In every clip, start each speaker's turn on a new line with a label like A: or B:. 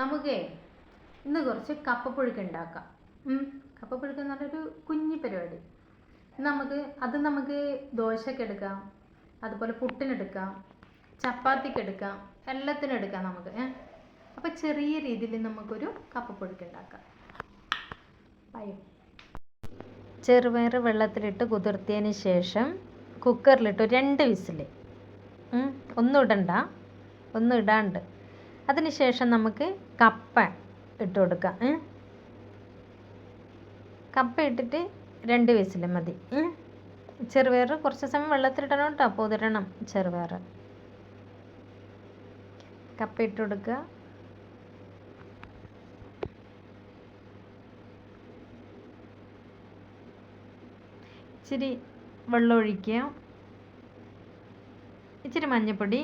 A: നമുക്കേ ഇന്ന് കുറച്ച് കപ്പപ്പുഴുക്ക് ഉണ്ടാക്കാം. കപ്പപ്പുഴുക്ക് എന്ന് പറഞ്ഞൊരു കുഞ്ഞു പരിപാടി. നമുക്ക് അത് നമുക്ക് ദോശയ്ക്ക് എടുക്കാം അതുപോലെ പുട്ടിനെടുക്കാം ചപ്പാത്തിക്ക് എടുക്കാം എല്ലാത്തിനും എടുക്കാം നമുക്ക് അപ്പോൾ ചെറിയ രീതിയിൽ നമുക്കൊരു കപ്പപ്പുഴുക്ക് ഉണ്ടാക്കാം. പയം. ചെറുപയർ വെള്ളത്തിലിട്ട് കുതിർത്തിയതിന് ശേഷം കുക്കറിലിട്ട് രണ്ട് വിസിൽ ഒന്നും ഇടണ്ട. ഒന്നും ഇടാണ്ട്. അതിന് ശേഷം നമുക്ക് കപ്പ ഇട്ട് കൊടുക്കാം? കപ്പ ഇട്ടിട്ട് രണ്ട് വിസിൽ മതി? ചെറുപയർ കുറച്ച് സമയം വെള്ളത്തിലിടണം കേട്ടോ പൊതിരണം ചെറുപയർ കപ്പ ഇട്ട് കൊടുക്കുക ഇച്ചിരി വെള്ളം ഒഴിക്കുക ഇച്ചിരി മഞ്ഞൾപ്പൊടി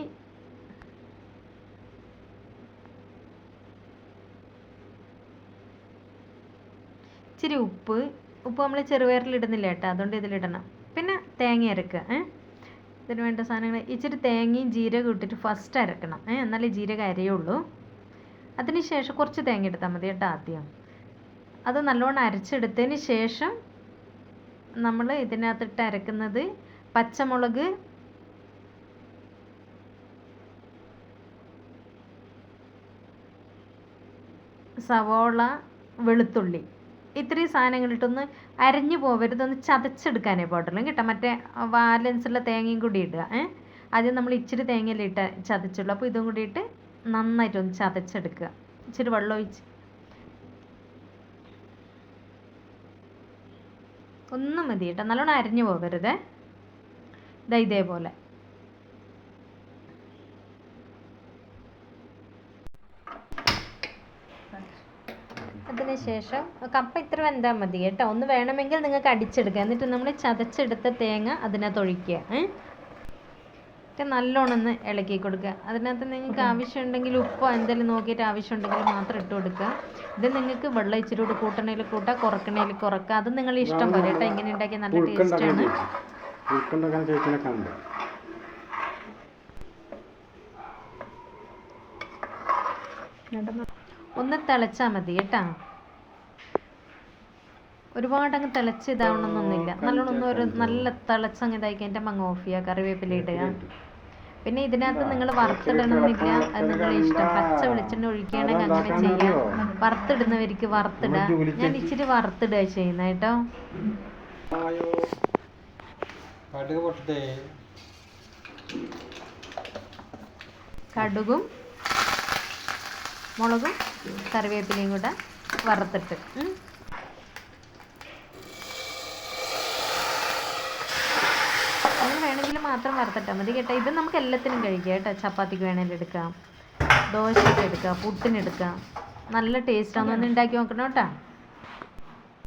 A: ഇച്ചിരി ഉപ്പ്. ഉപ്പ് നമ്മൾ ചെറുപയറിൽ ഇടുന്നില്ല കേട്ടോ അതുകൊണ്ട് ഇതിലിടണം പിന്നെ തേങ്ങ അരക്കുക ഏ? ഇതിന് വേണ്ട സാധനങ്ങൾ ഇച്ചിരി തേങ്ങയും ജീരകം ഇട്ടിട്ട് ഫസ്റ്റ് അരക്കണം ഏ? എന്നാലേ ജീരകം അരയുള്ളൂ. അതിന് ശേഷം കുറച്ച് തേങ്ങ എടുത്താൽ മതി കേട്ടോ ആദ്യം. അത് നല്ലോണം അരച്ചെടുത്തതിന് ശേഷം നമ്മൾ ഇതിനകത്തിട്ട് അരക്കുന്നത് പച്ചമുളക് സവോള വെളുത്തുള്ളി. ഇത്രയും സാധനങ്ങൾ ഇട്ടൊന്ന് അരഞ്ഞു പോകരുത് ഒന്ന് ചതച്ചെടുക്കാനേ പാടുള്ളൂ കേട്ടോ? മറ്റേ ബാലൻസുള്ള തേങ്ങയും കൂടി ഇടുക ഏ? ആദ്യം നമ്മൾ ഇച്ചിരി തേങ്ങയല്ലേ ഇട്ട ചതച്ചുള്ളൂ. അപ്പോൾ ഇതും ഇട്ട് നന്നായിട്ടൊന്ന് ചതച്ചെടുക്കുക. ഇച്ചിരി വെള്ളം ഒഴിച്ച്. ഒന്നും മതി കേട്ടോ. നല്ലോണം അരിഞ്ഞു പോവരുത് ഇതാ ഇതേപോലെ. അതിന് ശേഷം കപ്പ ഇത്ര വെന്താൽ മതി കേട്ടോ. ഒന്ന് വേണമെങ്കിൽ നിങ്ങൾക്ക് അടിച്ചെടുക്കുക എന്നിട്ട് നമ്മൾ ചതച്ചെടുത്ത തേങ്ങ അതിനകത്ത് ഒഴിക്കുക ഏ? എന്നിട്ട് നല്ലോണം ഒന്ന് ഇളക്കി കൊടുക്കുക. അതിനകത്ത് നിങ്ങൾക്ക് ആവശ്യമുണ്ടെങ്കിൽ ഉപ്പോ എന്തെങ്കിലും നോക്കിയിട്ട് ആവശ്യമുണ്ടെങ്കിൽ മാത്രം ഇട്ട് കൊടുക്കുക. ഇത് നിങ്ങൾക്ക് വെള്ളം ഇച്ചിരി കൂടി കൂട്ടണേൽ കൂട്ടാം കുറക്കണേൽ കുറക്കുക. അത് നിങ്ങളുടെ ഇഷ്ടം പോലെ കേട്ടോ. ഇങ്ങനെ ഉണ്ടാക്കിയാൽ നല്ല ടേസ്റ്റാണ് ഒന്ന് തിളച്ചാൽ മതി കേട്ടാ. ഒരുപാട് അങ്ങ് തിളച്ച് ഇതാവണമെന്നൊന്നുമില്ല. നല്ലോണം ഒന്ന് ഒരു നല്ല തിളച്ച് അങ്ങ് ഇതാക്കി കഴിഞ്ഞിട്ട് മങ്ങ ഓഫ് ചെയ്യുക കറിവേപ്പില ഇടുക. പിന്നെ ഇതിനകത്ത് നിങ്ങൾ വറുത്തിടണമെന്നില്ല. അത് നിങ്ങളുടെ ഇഷ്ടം. പച്ച വെളിച്ചെണ്ണ ഒഴിക്കുകയാണെങ്കിൽ അങ്ങനെ ചെയ്യാം. വറുത്തിടുന്നവർക്ക് വറുത്തിടുക ഞാൻ ഇച്ചിരി വറുത്തിടുക ചെയ്യുന്ന കേട്ടോ. കടുകും മുളകും കറിവേപ്പിലയും കൂടെ വറുത്തിട്ട് ഉം. നിങ്ങൾ വേണമെങ്കിൽ മാത്രം വറുത്തിട്ടാൽ മതി കേട്ടോ. ഇത് നമുക്ക് എല്ലാത്തിനും കഴിക്കാം കേട്ടോ. ചപ്പാത്തിക്ക് വേണമെങ്കിൽ എടുക്കാം. ദോശയ്ക്ക് എടുക്കാം. പുട്ടിനെടുക്കാം നല്ല ടേസ്റ്റാണ് ഒന്ന് ഉണ്ടാക്കി നോക്കണം കേട്ടോ.